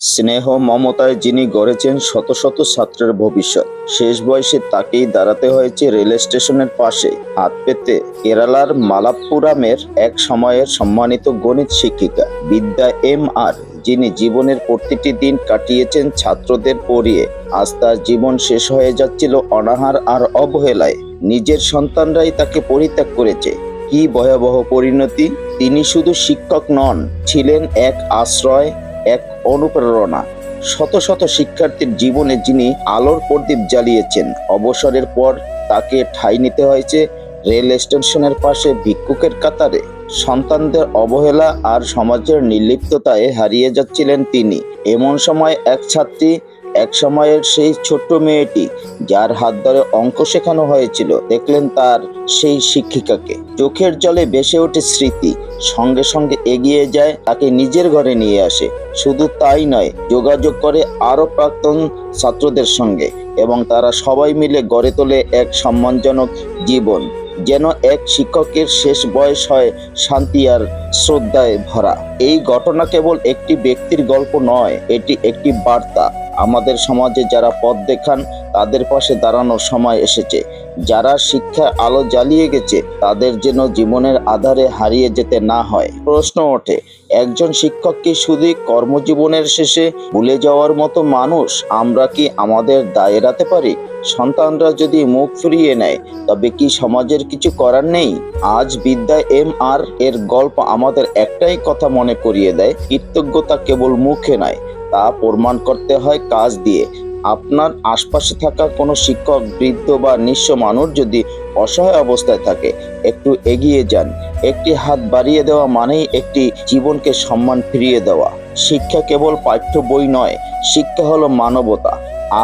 স্নেহ মমতায় যিনি গড়েছেন শত শত ছাত্রের ভবিষ্যৎ। শেষ বয়সে তাকেই দাঁড়াতে হয়েছে রেল স্টেশনের পাশে। হাত পেতে কেরালার মালাপ্পুরামের এক সময়ের সম্মানিত গণিত শিক্ষিকা, বিদ্যা এম আর, যিনি জীবনের প্রতিটি দিন কাটিয়েছেন ছাত্রদের পড়িয়ে। আজ তার জীবন শেষ হয়ে যাচ্ছিল অনাহার আর অবহেলায়। নিজের সন্তানরাই তাকে পরিত্যাগ করেছে। কি ভয়াবহ পরিণতি! তিনি শুধু শিক্ষক নন, ছিলেন এক আশ্রয় এক অনুপ্রেরণা। শত শত শিক্ষার্থীর জীবনে যিনি আলোর প্রদীপ জ্বালিয়েছেন, অবসরের পর তাকে ঠাঁই নিতে হয়েছে রেল স্টেশনের পাশে ভিক্ষুকের কাতারে। সন্তানদের অবহেলা আর সমাজের নির্লিপ্ততায় হারিয়ে যাচ্ছিলেন তিনি। এমন সময় এক ছাত্রী এক সময়ের সেই ছোট্ট মেয়েটি যার হাত ধরে অঙ্ক শেখানো হয়েছিল, দেখলেন তার সেই শিক্ষিকাকে। চোখের জলে ভেসে ওঠে স্মৃতি, সঙ্গে সঙ্গে এগিয়ে যায়, তাকে নিজের ঘরে নিয়ে আসে। শুধু তাই নয়, যোগাযোগ করে আরও প্রাক্তন ছাত্রদের সঙ্গে এবং তারা সবাই মিলে গড়ে তোলে এক সম্মানজনক জীবন, যেন এক শিক্ষকের শেষ বয়স হয় শান্তি আর শ্রদ্ধায় ভরা। এই ঘটনা কেবল একটি ব্যক্তির গল্প নয়, এটি একটি বার্তা। আমাদের সমাজে যারা পথ দেখান, তাদের পাশে দাঁড়ানোর সময় এসেছে। যারা শিক্ষার আলো জ্বালিয়ে গেছে, তাদের যেন জীবনের আধারে হারিয়ে যেতে না হয়। প্রশ্ন ওঠে, একজন শিক্ষক কি শুধু কর্মজীবনের শেষে ভুলে যাওয়ার মতো মানুষ? আমরা কি আমাদের দায় এড়াতে পারি? সন্তানরা যদি মুখ ফিরিয়ে নেয়, তবে কি সমাজের কিছু করার নেই? আজ বিদ্যা এম আর এর গল্প আমাদের একটাই কথা মনে করিয়ে দেয়, কৃতজ্ঞতা কেবল মুখে নয় তা প্রমাণ করতে হয় কাজ দিয়ে। আপনার আশপাশে থাকা কোনো শিক্ষক, বৃদ্ধ বা নিঃস্ব মানুষ যদি অসহায় অবস্থায় থাকে, একটু এগিয়ে যান। একটি হাত বাড়িয়ে দেওয়া মানেই একটি জীবনকে সম্মান ফিরিয়ে দেওয়া। শিক্ষা কেবল পাঠ্য বই নয়, শিক্ষা হলো মানবতা।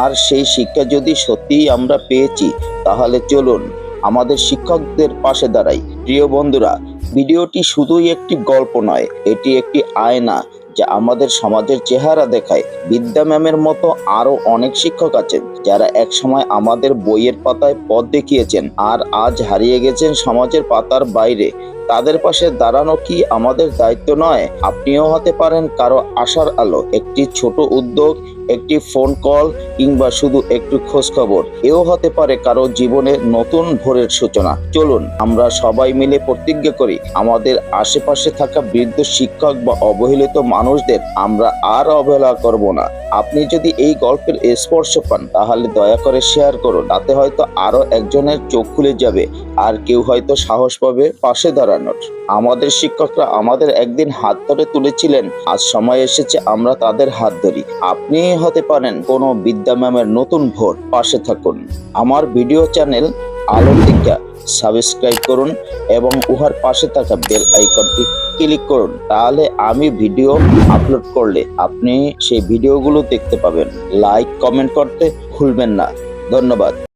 আর সেই শিক্ষা যদি সত্যিই আমরা পেয়েছি, তাহলে চলুন, আমাদের শিক্ষকদের পাশে দাঁড়াই। প্রিয় বন্ধুরা ভিডিওটি শুধুই একটি গল্প নয়, এটি একটি আয়না যা আমাদের সমাজের চেহারা দেখায়। বিদ্যা ম্যামের মতো আরও অনেক শিক্ষক আছেন, যারা একসময় আমাদের বইয়ের পাতায় পথ দেখিয়েছেন আর আজ হারিয়ে গেছেন সমাজের পাতার বাইরে। তাদের পাশে দাঁড়ানো কি আমাদের দায়িত্ব নয়, আপনিও হতে পারেন কারও আশার আলো। একটি ছোট উদ্যোগ একটি ফোন কল কিংবা শুধু একটু খোঁজ খবর। এও হতে পারে কারও জীবনে নতুন ভোরের সূচনা। চলুন, আমরা সবাই মিলে প্রতিজ্ঞা করি, আমাদের আশেপাশে থাকা বৃদ্ধ শিক্ষক বা অবহেলিত মানুষদের আমরা আর অবহেলা করব না। আপনি যদি এই গল্পের স্পর্শ পান, তাহলে দয়া করে শেয়ার করুন। তাতে হয়তো আরও একজনের চোখ খুলে যাবে, আর কেউ হয়তো সাহস পাবে পাশে দাঁড়ানোর। আমাদের শিক্ষকরা আমাদের একদিন হাত ধরে তুলেছিলেন, আজ সময় এসেছে আমরা তাদের হাত ধরি। আপনি হতে পারেন। কোনো বিদ্যা ম্যামের নতুন ভোট পাশে থাকুন। আমার ভিডিও চ্যানেল আলোর দিকটা সাবস্ক্রাইব করুন এবং উহার পাশে থাকা বেল আইকনটি ক্লিক করুন। তাহলে আমি ভিডিও আপলোড করলে আপনি সেই ভিডিওগুলো দেখতে পাবেন। লাইক কমেন্ট করতে ভুলবেন না। ধন্যবাদ।